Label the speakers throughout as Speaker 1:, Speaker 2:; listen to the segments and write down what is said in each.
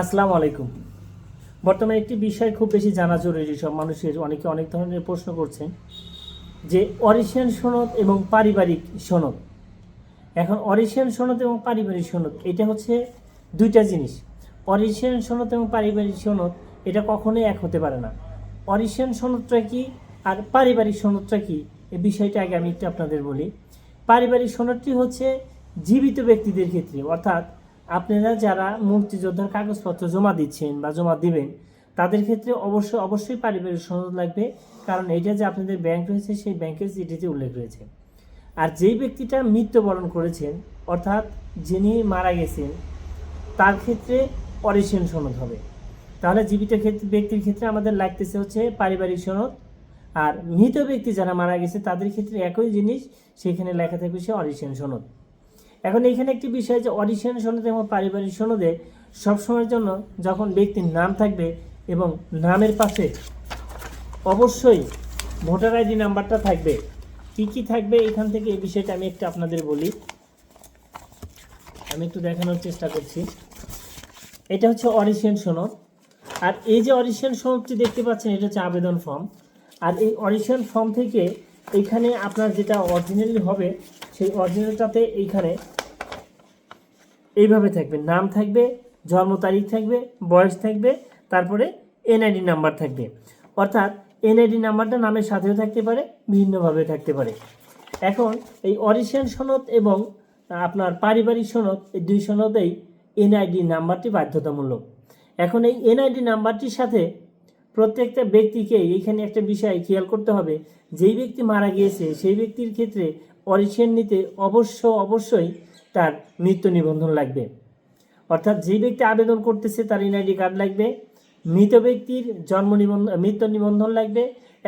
Speaker 1: আসসালামু আলাইকুম। বর্তমানে একটি বিষয় খুব বেশি জানা জরুরি, সব মানুষের অনেকে অনেক ধরনের প্রশ্ন করছেন, যে অরিশিয়ান সনদ এবং পারিবারিক সনদ। এখন অরিশিয়ান সনদ এবং পারিবারিক সনদ, এটা হচ্ছে দুইটা জিনিস। অরিশিয়ান সনদ এবং পারিবারিক সনদ, এটা কখনোই এক হতে পারে না। অরিশিয়ান সনদটা কি আর পারিবারিক সনদটা কি এই বিষয়টা আগে আমি একটু আপনাদের বলি। পারিবারিক সনদটি হচ্ছে জীবিত ব্যক্তিদের ক্ষেত্রে, অর্থাৎ আপনারা যারা মুক্তিযোদ্ধার কাগজপত্র জমা দিচ্ছেন বা জমা দিবেন, তাদের ক্ষেত্রে অবশ্যই অবশ্যই পারিবারিক সনদ লাগবে। কারণ এটা যে আপনাদের ব্যাংক রয়েছে, সেই ব্যাংকের চিঠিতে উল্লেখ রয়েছে। আর যেই ব্যক্তিটা মৃত্যুবরণ করেছেন, অর্থাৎ যিনি মারা গেছেন, তার ক্ষেত্রে অরিশিয়ান সনদ হবে। তাহলে জীবিত ক্ষেত্রে ব্যক্তির ক্ষেত্রে আমাদের লাগতেছে হচ্ছে পারিবারিক সনদ। আর মৃত ব্যক্তি যারা মারা গেছে, তাদের ক্ষেত্রে একই জিনিস, সেখানে লেখা থাকবে সে অরিশিয়ান সনদ। এখন এখানে একটি বিষয় যে অডিশন সনদ এবং পারিবারিক সনদে সবসময়ের জন্য যখন ব্যক্তির নাম থাকবে এবং নামের পাশে অবশ্যই ভোটার আইডি নাম্বারটা থাকবে, কি কি থাকবে এখান থেকে এই বিষয়টা আমি একটু আপনাদের বলি। আমি একটু দেখানোর চেষ্টা করছি। এটা হচ্ছে অরিশিয়ান সনদ। আর এই যে অরিশিয়ান সনদটি দেখতে পাচ্ছেন, এটা হচ্ছে আবেদন ফর্ম আর এই অরিশিয়ান ফর্ম থেকে এইখানে আপনার যেটা অরিজিনালি হবে, সেই অরিজিনালটাতে এইখানে এইভাবে থাকবে। নাম থাকবে, জন্ম তারিখ থাকবে, বয়স থাকবে, তারপরে এনআইডি নাম্বার থাকবে। অর্থাৎ এনআইডি নাম্বারটা নামের সাথেও থাকতে পারে ভিন্নভাবে থাকতে পারে। এখন এই অরিশিয়ান সনদ এবং আপনার পারিবারিক সনদ, এই দুই সনদেই এনআইডি নাম্বারটি বাধ্যতামূলক। এখন এই এনআইডি নাম্বারটির সাথে প্রত্যেকটা ব্যক্তিকে এইখানে একটা বিষয় খেয়াল করতে হবে। যেই ব্যক্তি মারা গিয়েছে, সেই ব্যক্তির ক্ষেত্রে অরিশিয়ান নিতে অবশ্য অবশ্যই তার মৃত্যু নিবন্ধন লাগবে। অর্থাৎ যেই ব্যক্তি আবেদন করতেছে, তার এনআইডি কার্ড লাগবে। মৃত ব্যক্তির জন্ম নিবন্ধন মৃত্যু নিবন্ধন লাগবে।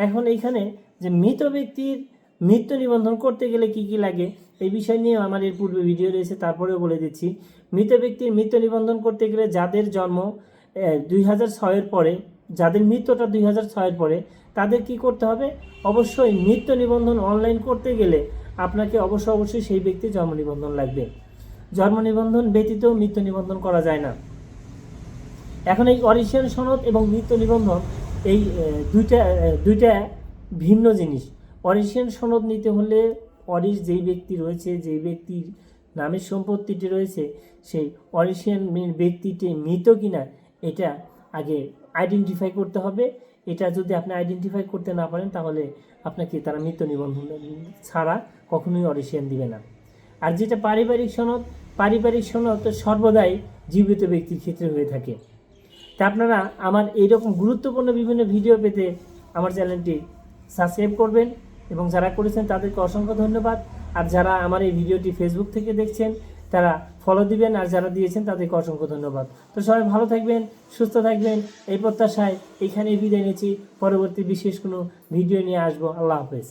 Speaker 1: এখন এইখানে যে মৃত ব্যক্তির মৃত্যু নিবন্ধন করতে গেলে কি কি লাগে, এই বিষয় নিয়ে আমার এর পূর্বে ভিডিও রয়েছে, তারপরেও বলে দিচ্ছি। মৃত ব্যক্তির মৃত্যু নিবন্ধন করতে গেলে যাদের জন্ম দুই হাজার ছয়ের পরে যাদের মৃত্যুটা দুই হাজার ছয়ের পরে, তাদের কি করতে হবে? অবশ্যই মৃত্যু নিবন্ধন অনলাইন করতে গেলে আপনাকে অবশ্য অবশ্যই সেই ব্যক্তির জন্ম নিবন্ধন লাগবে। জন্ম নিবন্ধন ব্যতীত মৃত্যু নিবন্ধন করা যায় না। এখন এই অরিশিয়ান সনদ এবং মৃত্যু নিবন্ধন এই দুইটা দুইটা ভিন্ন জিনিস। অরিশিয়ান সনদ নিতে হলে অরিশ যেই ব্যক্তি রয়েছে, যেই ব্যক্তির নামের সম্পত্তিটি রয়েছে, সেই অরিশিয়ান ব্যক্তিটি মৃত কিনা, এটা আগে আইডেন্টিফাই করতে হবে। এটা যদি আপনি আইডেন্টিফাই করতে না পারেন, তাহলে আপনাকে তারা মৃত্যু নিবন্ধন ছাড়া কখনোই অরিশিয়ান দিবে না। আর যেটা পারিবারিক সনদ পারিবারিক সনদ সর্বদাই জীবিত ব্যক্তির ক্ষেত্রে হয়ে থাকে। তা আপনারা আমার এইরকম গুরুত্বপূর্ণ বিভিন্ন ভিডিও পেতে আমার চ্যানেলটি সাবস্ক্রাইব করবেন এবং যারা করেছেন তাদেরকে অসংখ্য ধন্যবাদ। আর যারা আমার এই ভিডিওটি ফেসবুক থেকে দেখছেন তারা ফলো দিবেন আর যারা দিয়েছেন তাদেরকে অসংখ্য ধন্যবাদ। তো সবাই ভালো থাকবেন, সুস্থ থাকবেন, এই প্রত্যাশায় এখানেই বিদায় নিচ্ছি। পরবর্তী বিশেষ কোনো ভিডিও নিয়ে আসব। আল্লাহ হাফেজ।